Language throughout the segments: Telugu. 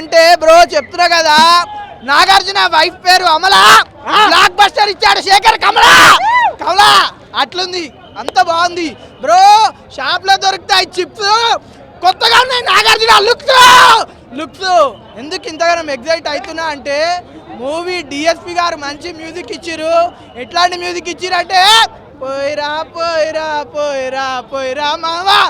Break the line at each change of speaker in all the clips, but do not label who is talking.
అంటే బ్రో చెప్తున్నా కదా నాగార్జున వైఫ్ పేరు అమల బ్లాక్ బస్టర్ ఇచ్చాడు శేఖర్ కమల. కమల అట్లుంది అంత బాగుంది. బ్రో షాప్లో దొరుకుతాయి చిప్స్. కొత్తగా ఉన్నాయి నాగార్జున లుక్స్. లుక్స్. ఎందుకు ఇంతగానం ఎగ్జైట్ అవుతున్నా అంటే మూవీ డిఎస్పి గారు మంచి మ్యూజిక్ ఇచ్చిర్రు. ఎట్లాంటి మ్యూజిక్ ఇచ్చిర్రు అంటే పోయిరా పోయిరా పోయిరా పోయిరా మావా.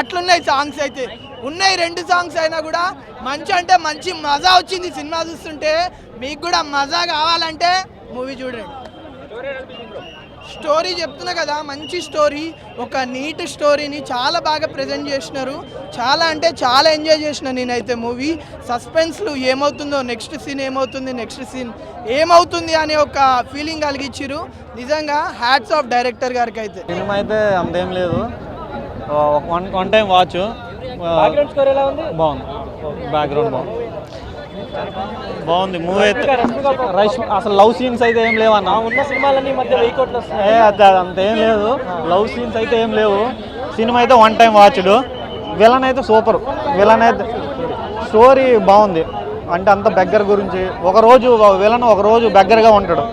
అట్లున్నాయి సాంగ్స్ అయితే. ఉన్నాయి రెండు సాంగ్స్ అయినా కూడా మంచి అంటే మంచి మజా వచ్చింది సినిమా చూస్తుంటే. మీకు కూడా మజా కావాలంటే మూవీ చూడండి. స్టోరీ చెప్తున్నా కదా మంచి స్టోరీ ఒక నీట్ స్టోరీని చాలా బాగా ప్రజెంట్ చేసినారు. చాలా అంటే చాలా ఎంజాయ్ చేసిన నేనైతే మూవీ సస్పెన్స్లు ఏమవుతుందో నెక్స్ట్ సీన్ ఏమవుతుంది నెక్స్ట్ సీన్ ఏమవుతుంది అనే ఒక ఫీలింగ్ కలిగించారు నిజంగా హ్యాట్స్ ఆఫ్ డైరెక్టర్ గారికి అయితే
సినిమా అయితే అంతేం లేదు. వన్ వన్ టైం వాచ్ బాగుంది. బ్యాక్గ్రౌండ్ బాగుంది. బాగుంది. మూవీ అయితే రష్ అసలు లవ్ సీన్స్ అయితే ఏం లేవన్నా.
ఉన్న సినిమాలన్నీ మధ్య వస్తున్నాయి.
ఏ అది అంతేం లేదు. లవ్ సీన్స్ అయితే ఏం లేవు. సినిమా అయితే వన్ టైం వాచ్డ్ విలన్ అయితే సూపర్ విలన్ అయితే స్టోరీ బాగుంది. అంటే అంత బెగ్గర గురించి. ఒక రోజు విలన్ ఒక రోజు బెగ్గరగా ఉంటాడు.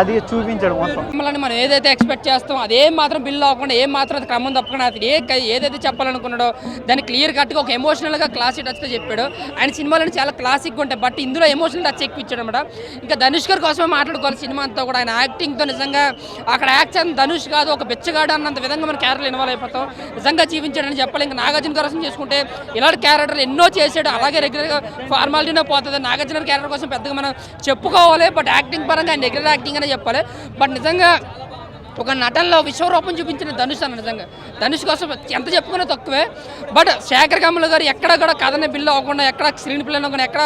అది చూపించాడు మొత్తం.
సినిమాలని మనం ఏదైతే ఎక్స్పెక్ట్ చేస్తాం అదేం మాత్రం బిల్ అవ్వకుండా ఏం మాత్రం అది క్రమం తప్పకుండా అది ఏ ఏదైతే చెప్పాలనుకున్నాడో దాన్ని క్లియర్ కట్గా ఒక ఎమోషనల్గా క్లాసిక్ టచ్తో చెప్పాడు. ఆయన సినిమాలను చాలా క్లాసిక్గా ఉంటాయి బట్ ఇందులో ఎమోషనల్ టచ్ ఎక్కువ అనమాట ఇంకా ధనుష్ గారి కోసమే మాట్లాడుకోవాలి సినిమా అంతా కూడా. ఆయన యాక్టింగ్తో నిజంగా అక్కడ యాక్షన్ ధనుష్ కాదు ఒక బెచ్చగాడు అన్నంత విధంగా మన క్యారెక్టర్ ఇన్వాల్వ్ అయిపోతాం. నిజంగా జీవించాడని చెప్పాలి. ఇంకా నాగార్జున కోసం చేసుకుంటే ఇలాంటి క్యారెక్టర్ ఎన్నో చేశాడు. అలాగే రెగ్యులర్గా ఫార్మాలిటీనే పోతుంది. నాగార్జున క్యారెక్టర్ కోసం పెద్దగా మనం చెప్పుకోవాలి బట్ యాక్టింగ్ పరంగా ఆయన రెగ్యులర్ యాక్టింగ్ నిజంగానే చెప్పాలి. బట్ నిజంగా ఒక నటనలో విశ్వరూపం చూపించిన ధనుష్ అన్న నిజంగా. ధనుష్ కోసం ఎంత చెప్పుకున్నా తక్కువే. బట్ శేఖర్ కమల్ గారు ఎక్కడ కూడా కథని బిల్లు అవ్వకుండా ఎక్కడ స్క్రీన్ ప్లే అవ్వకుండా ఎక్కడ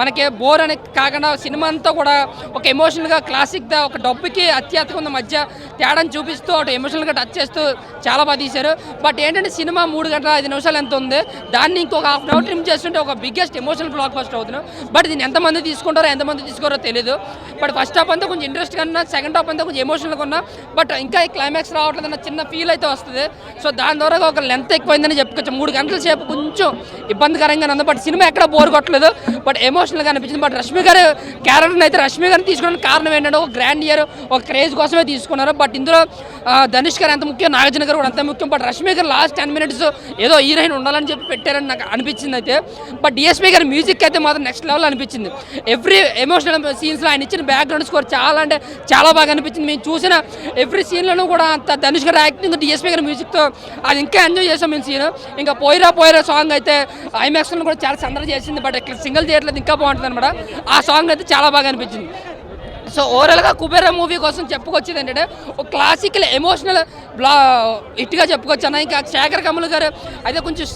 మనకి బోర్ అని కాకుండా సినిమా అంతా కూడా ఒక ఎమోషనల్గా క్లాసిక్గా ఒక డబ్బుకి అత్యాత్మక మధ్య తేడాను చూపిస్తూ అటు ఎమోషనల్గా టచ్ చేస్తూ చాలా బాగా తీశారు. బట్ ఏంటంటే సినిమా మూడు గంటల ఐదు నిమిషాలు ఎంత ఉంది? దాన్ని ఇంకొక హాఫ్ అన్ అవర్ ట్రిమ్ చేస్తుంటే ఒక బిగ్గెస్ట్ ఎమోషనల్ బ్లాక్ బస్టర్ అవుతున్నాం. బట్ దీన్ని ఎంతమంది తీసుకుంటారో ఎంతమంది తీసుకోరో తెలియదు బట్ ఫస్ట్ హాఫ్ అంతా కొంచెం ఇంట్రెస్ట్ కన్నా సెకండ్ హాఫ్ అంతా కొంచెం ఎమోషనల్గా ఉన్నా బట్ ఇంకా ఈ క్లైమాక్స్ రావట్లేదు అన్న చిన్న ఫీల్ అయితే వస్తుంది. సో దాని ద్వారా ఒక లెంత్ ఎక్కువైందని చెప్పుకోవచ్చు. మూడు గంటల సేపు కొంచెం ఇబ్బందికరంగా ఉంది. బట్ సినిమా ఎక్కడ బోర్ కొట్టలేదు. బట్ ఎమోషనల్గా అనిపించింది. బట్ రష్మి గారు క్యారెక్టర్ని అయితే రష్మి గారిని తీసుకోవడానికి కారణం ఏంటంటే ఒక గ్రాండ్ ఇయర్ ఒక క్రేజ్ కోసమే తీసుకున్నారు. బట్ ఇందులో ధనుష్ గారు ఎంత ముఖ్యం? నాగార్జున గారు కూడా అంత ముఖ్యం. బట్ రష్మి గారు లాస్ట్ టెన్ మినిట్స్ ఏదో హీరోయిన్ ఉండాలని చెప్పి పెట్టారని నాకు అనిపించింది అయితే. బట్ డిఎస్పీ గారి మ్యూజిక్ అయితే మాత్రం నెక్స్ట్ లెవెల్ అనిపించింది. ఎవ్రీ ఎమోషనల్ సీన్స్లో ఆయన ఇచ్చిన బ్యాక్గ్రౌండ్ స్కోర్ చాలా అంటే చాలా బాగా అనిపించింది. మేము చూసిన ఎవ్రీ సీన్లోనూ కూడా అంత ధనుష్ గారి యాక్టింగ్ డిఎస్పీ గారి మ్యూజిక్తో అది ఇంకా ఎంజాయ్ చేసాం మేము సీన్ ఇంకా పోయిరా పోయిరా సాంగ్ అయితే ఐమాక్స్లో కూడా చాలా సందడి చేసింది. బట్ ఇక్కడ సింగిల్ చేయట్లేదు ఇంకా బాగుంటుంది అనమాట ఆ సాంగ్ అయితే చాలా బాగా అనిపించింది. సో ఓవరాల్గా కుబేరా మూవీ కోసం చెప్పుకొచ్చేది ఏంటంటే ఒక క్లాసికల్ ఎమోషనల్ బ్లా హిట్గా చెప్పుకోవచ్చు అన్న ఇంకా శేఖర్ కమల్ గారు అయితే కొంచెం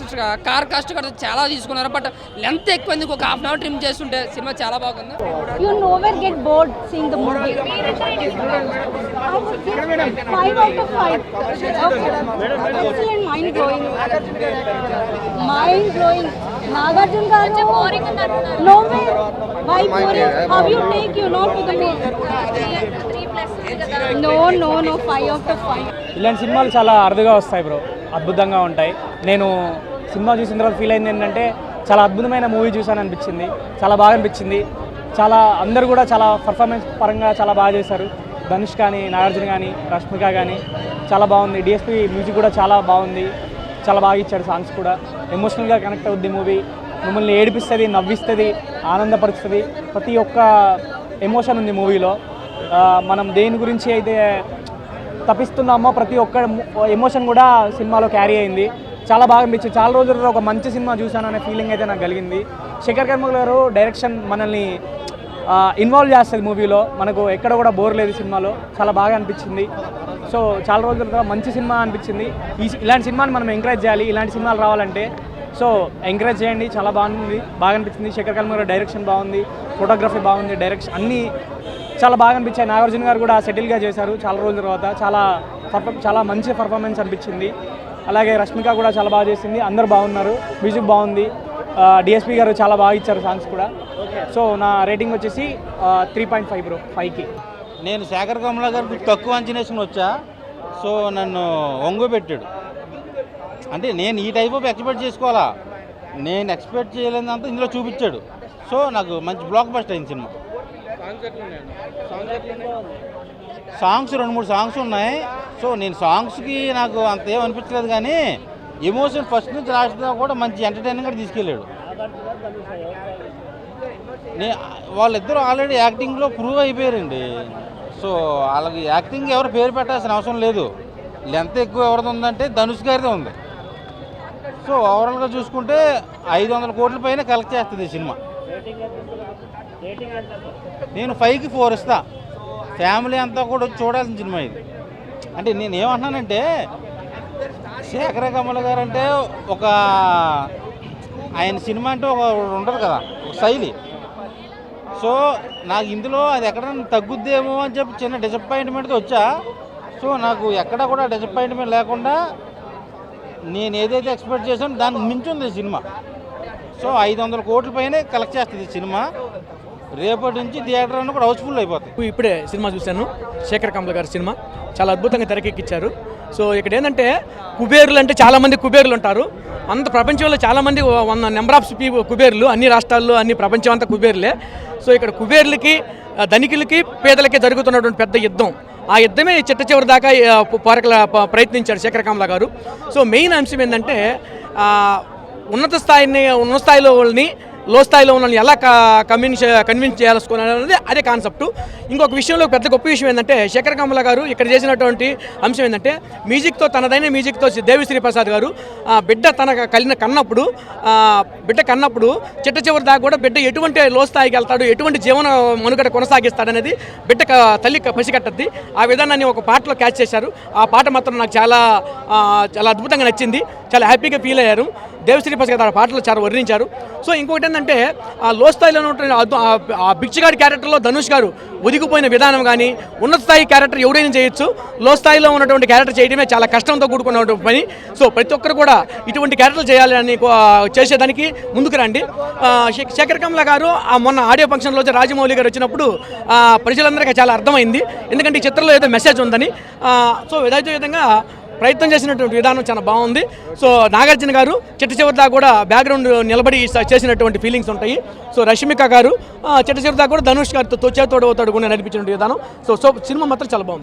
కార్ కాస్ట్ కూడా చాలా తీసుకున్నారు. బట్ లెంత్ ఎక్కువ ఒక హాఫ్ అన్ అవర్ ట్రిమ్ చేస్తుంటే సినిమా చాలా బాగుంది.
Mind growing Out of five.
ఇలాంటి సినిమాలు చాలా అరుదుగా వస్తాయి బ్రో. అద్భుతంగా ఉంటాయి. నేను సినిమా చూసిన తర్వాత ఫీల్ అయింది ఏంటంటే చాలా అద్భుతమైన మూవీ చూసాను అనిపించింది. చాలా బాగా అనిపించింది. చాలా అందరు కూడా చాలా పర్ఫార్మెన్స్ పరంగా చాలా బాగా చేశారు. ధనుష్ కానీ నాగార్జున కానీ రష్మిక కానీ చాలా బాగుంది. డిఎస్పి మ్యూజిక్ కూడా చాలా బాగుంది. చాలా బాగా ఇచ్చాడు సాంగ్స్ కూడా. ఎమోషనల్గా కనెక్ట్ అవుద్ది మూవీ మిమ్మల్ని ఏడిపిస్తుంది నవ్విస్తుంది ఆనందపరుస్తుంది. ప్రతి ఒక్క ఎమోషన్ ఉంది మూవీలో మనం దేని గురించి అయితే తప్పిస్తున్నామో ప్రతి ఒక్క ఎమోషన్ కూడా సినిమాలో క్యారీ అయింది. చాలా బాగా అనిపించింది. చాలా రోజుల్లో ఒక మంచి సినిమా చూశాను అనే ఫీలింగ్ అయితే నాకు కలిగింది. శేఖర్ కర్మల్ గారు డైరెక్షన్ మనల్ని ఇన్వాల్వ్ చేస్తుంది మూవీలో మనకు ఎక్కడ కూడా బోర్ లేదు సినిమాలో. చాలా బాగా అనిపించింది. సో చాలా రోజుల తర్వాత మంచి సినిమా అనిపించింది. ఈ ఇలాంటి సినిమాని మనం ఎంకరేజ్ చేయాలి. ఇలాంటి సినిమాలు రావాలంటే సో ఎంకరేజ్ చేయండి. చాలా బాగుంది. బాగా అనిపించింది. శేఖర్ కర్మ గారు డైరెక్షన్ బాగుంది. ఫోటోగ్రఫీ బాగుంది. డైరెక్షన్ అన్నీ చాలా బాగా అనిపించాయి. నాగార్జున గారు కూడా సెటిల్గా చేశారు చాలా రోజుల తర్వాత. చాలా పర్ఫామ్ చాలా మంచి పర్ఫార్మెన్స్ అనిపించింది. అలాగే రష్మిక కూడా చాలా బాగా చేసింది. అందరు బాగున్నారు. మ్యూజిక్ బాగుంది. డిఎస్పి గారు చాలా బాగా ఇచ్చారు సాంగ్స్ కూడా. సో నా రేటింగ్ వచ్చేసి త్రీ పాయింట్ ఫైవ్ బ్రో ఫైవ్కి
నేను శేఖర్ కమలా గారికి తక్కువ అంచనేసుకుని వచ్చా. సో నన్ను ఒంగు పెట్టాడు. అంటే నేను ఈ టైప్ ఆఫ్ ఎక్స్పెక్ట్ చేసుకోవాలా?
నేను ఎక్స్పెక్ట్ చేయలేదంతా ఇందులో చూపించాడు. సో నాకు మంచి బ్లాక్ బస్ట్ అయింది సినిమా. సాంగ్స్ రెండు మూడు సాంగ్స్ ఉన్నాయి. సో నేను సాంగ్స్కి నాకు అంత ఏం అనిపించలేదు కానీ ఎమోషన్ ఫస్ట్ నుంచి లాస్ట్ దాకా కూడా మంచి ఎంటర్టైనింగ్ కూడా తీసుకెళ్ళాడు. నే వాళ్ళిద్దరూ ఆల్రెడీ యాక్టింగ్లో ప్రూవ్ అయిపోయారండి. సో వాళ్ళకి యాక్టింగ్ ఎవరు పేరు పెట్టాల్సిన అవసరం లేదు. లెంత్ ఎక్కువ ఎవరిది ఉందంటే ధనుష్ గారిది ఉంది. సో ఓవరాల్గా చూసుకుంటే ఐదు వందల కోట్ల పైన కలెక్ట్ చేస్తుంది ఈ సినిమా. నేను ఫైవ్కి ఫోర్ ఇస్తా. ఫ్యామిలీ అంతా కూడా వచ్చి చూడాల్సిన సినిమా ఇది. అంటే నేను ఏమంటున్నానంటే శేఖర కమల గారు అంటే ఒక ఆయన సినిమా అంటే ఒక ఉంటుంది కదా ఒక శైలి. సో నాకు ఇందులో అది ఎక్కడైనా తగ్గుద్దేమో అని చెప్పి చిన్న డిసప్పాయింట్మెంట్తో వచ్చా. సో నాకు ఎక్కడ కూడా డిసప్పాయింట్మెంట్ లేకుండా నేను ఏదైతే ఎక్స్పెక్ట్ చేశానో దానికి మించుంది ఈ సినిమా. సో ఐదు వందల కోట్ల పైనే కలెక్ట్ చేస్తుంది సినిమా. రేపటి నుంచి థియేటర్ అన్న కూడా హౌస్ఫుల్ అయిపోతుంది
ఇప్పుడే సినిమా చూశాను. శేఖర్ కమల గారి సినిమా. చాలా అద్భుతంగా తెరకెక్కించారు సో ఇక్కడ ఏంటంటే కుబేరులు అంటే చాలామంది కుబేరులు ఉంటారు. అంత ప్రపంచంలో చాలామంది వంద నెంబర్ ఆఫ్ పీ కుబేరులు అన్ని రాష్ట్రాల్లో అన్ని ప్రపంచం అంతా కుబేరులే. సో ఇక్కడ కుబేర్లకి ధనికులకి పేదలకి జరుగుతున్నటువంటి పెద్ద యుద్ధం. ఆ యుద్ధమే చిట్ట చివరి దాకా ఆ, పోరకల ప- ప్రయత్నించాడు గారు. సో మెయిన్ అంశం ఏంటంటే ఉన్నత స్థాయిని ఉన్నత స్థాయిలో వాళ్ళని లో స్థాయిలో ఉన్న ఎలా కన్విన్స్ కన్విన్స్ చేయాలనుకున్నారు అదే కాన్సెప్ట్ ఇంకొక విషయంలో పెద్ద గొప్ప విషయం ఏంటంటే శేఖర్ కమల గారు ఇక్కడ చేసినటువంటి అంశం ఏంటంటే మ్యూజిక్తో తనదైన మ్యూజిక్తో దేవిశ్రీ ప్రసాద్ గారు ఆ, బిడ్డ తన కలిన కన్నప్పుడు బిడ్డ కన్నప్పుడు చిట్ట చివరి దాకా కూడా బిడ్డ ఎటువంటి లో స్థాయికి వెళ్తాడు ఎటువంటి జీవన మనుగడ కొనసాగిస్తాడనేది బిడ్డ తల్లి పసిగట్టద్ది. ఆ విధానాన్ని ఒక పాటలో క్యాచ్ చేశారు. ఆ పాట మాత్రం నాకు చాలా చాలా అద్భుతంగా నచ్చింది. చాలా హ్యాపీగా ఫీల్ అయ్యారు. దేవశ్రీ ప్రసాద్ గారు పాటలు చాలా వర్ణించారు. సో ఇంకొకటి ఏంటంటే ఆ లో స్థాయిలో ఉన్నటువంటి ఆ- ఆ బిక్షగాడి క్యారెక్టర్లో ధనుష్ గారు ఒదిగిపోయిన విధానం కానీ ఉన్నత స్థాయి క్యారెక్టర్ ఎవడైనా చేయొచ్చు. లో స్థాయిలో ఉన్నటువంటి క్యారెక్టర్ చేయడమే చాలా కష్టంతో కూడుకున్న పని. సో ప్రతి ఒక్కరు కూడా ఇటువంటి క్యారెక్టర్లు చేయాలని చేసేదానికి ముందుకు రండి. శేఖర్ కమల గారు ఆ మొన్న ఆడియో ఫంక్షన్లో రాజమౌళి గారు వచ్చినప్పుడు ప్రజలందరికీ చాలా అర్థమైంది. ఎందుకంటే ఈ చిత్రంలో ఏదో మెసేజ్ ఉందని. సో ఏదైతే విధంగా ప్రయత్నం చేసినటువంటి విధానం చాలా బాగుంది. సో నాగార్జున గారు చిట్ట చివరిదా కూడా బ్యాక్గ్రౌండ్ నిలబడి చేసినటువంటి ఫీలింగ్స్ ఉంటాయి. సో రష్మిక గారు చిట్ట చివరిదా దాకా కూడా ధనుష్ గారితో చేతోడు తోడు కూడా నడిపించిన విధానం. సో సో సినిమా మాత్రం చాలా బాగుంది.